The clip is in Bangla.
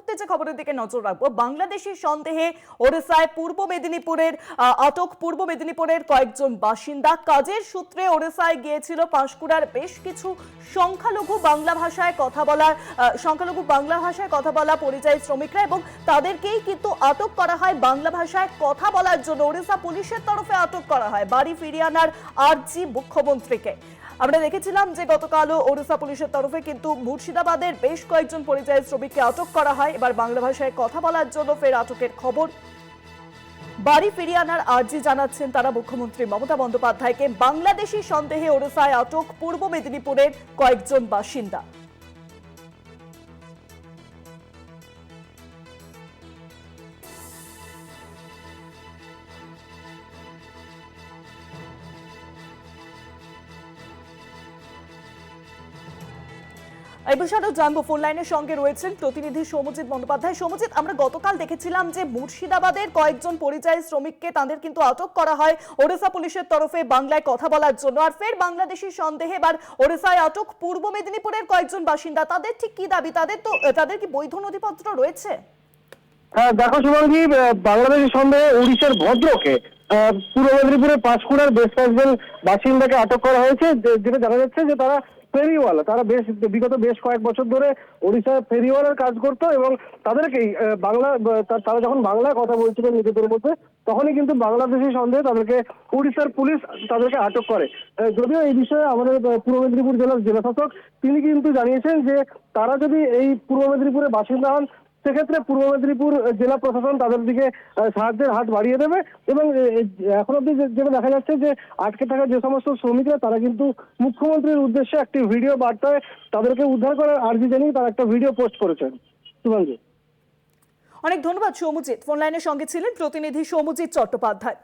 মুহূর্তে যে খবরের দিকে নজর রাখব, বাংলাদেশের সন্দেহে ওড়িশায় পূর্ব মেদিনীপুরের আটক পূর্ব মেদিনীপুরের কয়েকজন বাসিন্দা। কাজের সূত্রে ওড়িশায় গিয়েছিল পাঁশকুড়ার বেশ কিছু সংখ্যালঘু বাংলা ভাষায় কথা বলার সংখ্যালঘু বাংলা ভাষায় কথা বলা পরিযায়ী শ্রমিকরা এবং তাদেরকেই কিন্তু আটক করা হয় বাংলা ভাষায় কথা বলার জন্য। ওড়িশা পুলিশের তরফে আটক করা হয়। বাড়ি ফিরিয়ে আনার আর্জি মুখ্যমন্ত্রীকে। আমরা দেখেছিলাম যে গতকালও ওড়িশা পুলিশের তরফে কিন্তু মুর্শিদাবাদের বেশ কয়েকজন পরিযায়ী শ্রমিককে আটক করা হয়। এবার বাংলা ভাষায় কথা বলার জন্য ফের আটকের খবর। বাড়ি ফিরিয়ে আনার আর্জি জানাচ্ছেন তারা মুখ্যমন্ত্রী মমতা বন্দ্যোপাধ্যায়কে। বাংলাদেশি সন্দেহে ওড়িশায় আটক পূর্ব মেদিনীপুরের কয়েকজন বাসিন্দা। এই বিষয়ে জানব। ফোন লাইনের সঙ্গে রয়েছেন প্রতিনিধি সৌমজিৎ বন্দ্যোপাধ্যায়। সৌমজিৎ আমরা গতকাল দেখেছিলাম যে মুর্শিদাবাদের কয়েকজন পরিযায়ী শ্রমিককে তাদের কিন্তু আটক করা হয় ওড়িশা পুলিশের তরফে বাংলায় কথা বলার জন্য। আর ফের বাংলাদেশি সন্দেহে এবার ওড়িশায় আটক পূর্ব মেদিনীপুরের কয়েকজন বাসিন্দা। তাদের ঠিক কি দাবি? তাদের তো তাদের কি বৈধ নথিপত্র রয়েছে? হ্যাঁ দেখো শুভাঙ্গী আহ, বাংলাদেশের সন্দেহে উড়িষ্যার ভদ্রকে পূর্ব মেদিনীপুরের পাঁশকুড়ার বেশ কয়েকজন বাসিন্দাকে আটক করা হয়েছে। যেটা জানা যাচ্ছে যে তারা ফেরিওয়ালা, তারা বেশ বিগত বেশ কয়েক বছর ধরে ওড়িশায় ফেরিওয়ালার কাজ করতো এবং তাদেরকেই বাংলা তারা যখন বাংলায় কথা বলছিল নিজেদের মধ্যে, তখনই কিন্তু বাংলাদেশি সন্দেহে তাদেরকে, উড়িষ্যার পুলিশ তাদেরকে আটক করে। যদিও এই বিষয়ে আমাদের পূর্ব মেদিনীপুর জেলার জেলাশাসক তিনি কিন্তু জানিয়েছেন যে তারা যদি এই পূর্ব মেদিনীপুরের বাসিন্দা হন সেক্ষেত্রে পূর্ব মেদিনীপুর জেলা প্রশাসন তাদের দিকে সাহায্যের হাত বাড়িয়ে দেবে এবং এখন অব্দি যেটা দেখা যাচ্ছে যে আটকে থাকা যে সমস্ত শ্রমিকরা, তারা কিন্তু মুখ্যমন্ত্রীর উদ্দেশ্যে একটি ভিডিও বার্তায় তাদেরকে উদ্ধার করার আর্জি জানিয়ে তারা একটা ভিডিও পোস্ট করেছেন। শুভাঙ্গী অনেক ধন্যবাদ সৌমজিৎ। ফোন লাইনের সঙ্গে ছিলেন প্রতিনিধি সৌমজিৎ চট্টোপাধ্যায়।